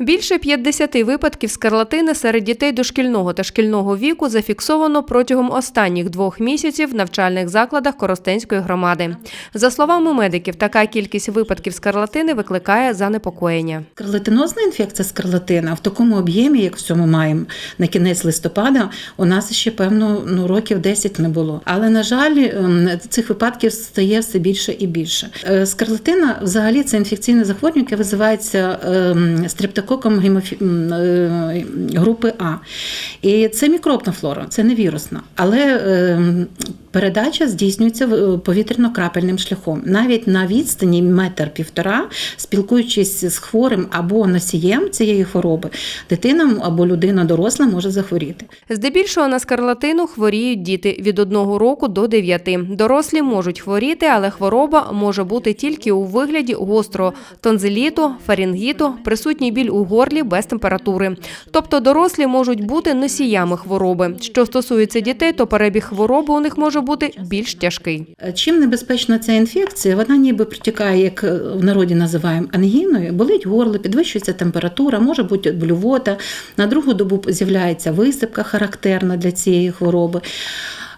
Більше 50 випадків скарлатини серед дітей дошкільного та шкільного віку зафіксовано протягом останніх двох місяців в навчальних закладах Коростенської громади. За словами медиків, така кількість випадків скарлатини викликає занепокоєння. Скарлатинозна інфекція скарлатина в такому об'ємі, як в цьому маємо на кінець листопада, у нас ще певно ну років 10 не було. Але на жаль, ем, цих випадків стає все більше і більше. Е, Скарлатина взагалі це інфекційне захворювання, яке визивається ем, стрептококом гемофі... е, групи А. І це мікробна флора, це не вірусна. Але ем, передача здійснюється е, повітряно-крапельним шляхом. Навіть на відстані метр-півтора, спілкуючись з хворим або носієм цієї хвороби, дитина або людина доросла може захворіти. Здебільшого на скарлатину хворіють діти від 1 року до 9. Дорослі можуть хворіти, але хвороба може бути тільки у вигляді гострого тонзиліту, фарінгіту, присутній біль у горлі без температури. Тобто дорослі можуть бути носіями хвороби. Що стосується дітей, то перебіг хвороби у них може бути більш тяжкий. Е, Чим небезпечна ця інфекція? Вона ніби протікає, як е, в народі називаємо ангіною, болить горло, підвищується температура, може бути блювота. На другу добу з'являється висипка, характерна для цієї хвороби.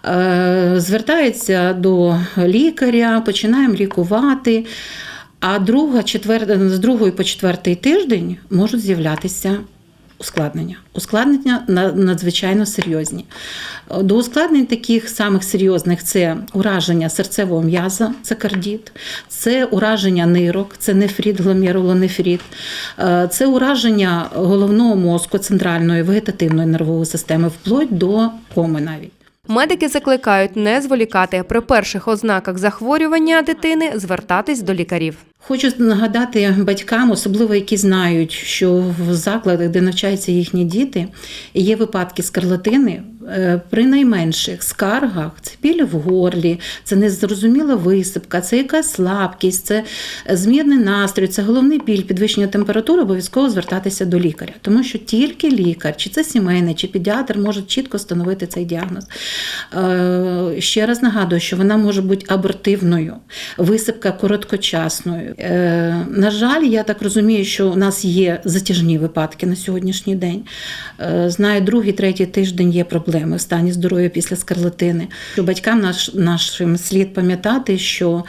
Е, Звертається до лікаря, починаємо лікувати. А друга, четвер... з другої по четвертий тиждень можуть з'являтися ускладнення. Ускладнення на- надзвичайно серйозні. До ускладнень таких самих серйозних це ураження серцевого м'яза, це кардіт, це ураження нирок, це нефріт, гломерулонефрит, е, це ураження головного мозку, центральної вегетативної нервової системи, вплоть до коми навіть. Медики закликають не зволікати при перших ознаках захворювання дитини звертатись до лікарів. Хочу нагадати батькам, особливо які знають, що в закладах, де навчаються їхні діти, є випадки скарлатини. Е, При найменших скаргах це біль в горлі, це незрозуміла висипка, це якась слабкість, це змірний настрій, це головний біль, підвищення температури, обов'язково звертатися до лікаря, тому що тільки лікар, чи це сімейний, чи педіатр може чітко встановити цей діагноз. Е, Ще раз нагадую, що вона може бути абортивною, висипка короткочасною. Е, На жаль, я так розумію, що у нас є затяжні випадки на сьогоднішній день. Знаю, другий, третій тиждень є проблеми в стані здоров'я після скарлатини. Батькам наш, нашим слід пам'ятати, що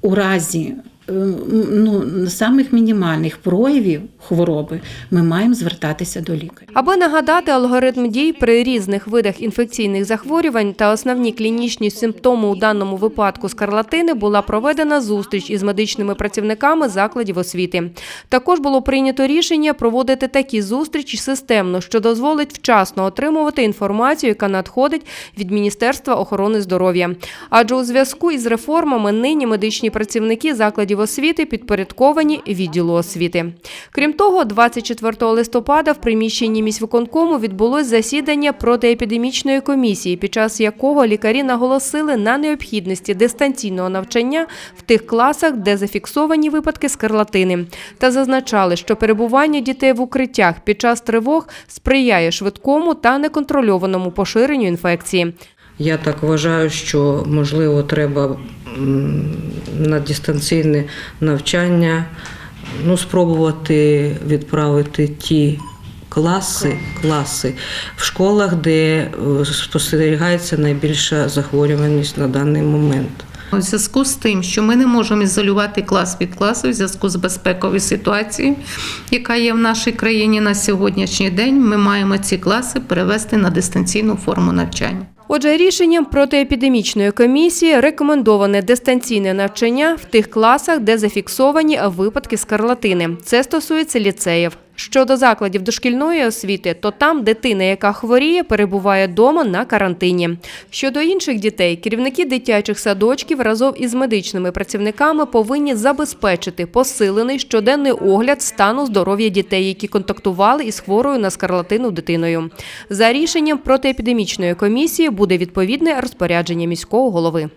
у разі ну, самих мінімальних проявів хвороби ми маємо звертатися до лікаря. Аби нагадати алгоритм дій при різних видах інфекційних захворювань та основні клінічні симптоми у даному випадку скарлатини, була проведена зустріч із медичними працівниками закладів освіти. Також було прийнято рішення проводити такі зустрічі системно, що дозволить вчасно отримувати інформацію, яка надходить від Міністерства охорони здоров'я. Адже у зв'язку із реформами нині медичні працівники закладів освіти підпорядковані відділу освіти. Крім того, 24 листопада в приміщенні міськвиконкому відбулось засідання протиепідемічної комісії, під час якого лікарі наголосили на необхідності дистанційного навчання в тих класах, де зафіксовані випадки скарлатини, та зазначали, що перебування дітей в укриттях під час тривог сприяє швидкому та неконтрольованому поширенню інфекції. Я так вважаю, що можливо треба на дистанційне навчання ну, спробувати відправити ті класи, класи в школах, де е, спостерігається найбільша захворюваність на даний момент. У зв'язку з тим, що ми не можемо ізолювати клас від класу, в зв'язку з безпековою ситуацією, яка є в нашій країні на сьогоднішній день, ми маємо ці класи перевести на дистанційну форму навчання. Отже, рішенням протиепідемічної комісії рекомендоване дистанційне навчання в тих класах, де зафіксовані випадки скарлатини. Це стосується ліцеїв. Щодо закладів дошкільної освіти, то там дитина, яка хворіє, перебуває вдома на карантині. Щодо інших дітей, керівники дитячих садочків разом із медичними працівниками повинні забезпечити посилений щоденний огляд стану здоров'я дітей, які контактували із хворою на скарлатину дитиною. За рішенням протиепідемічної комісії буде відповідне розпорядження міського голови.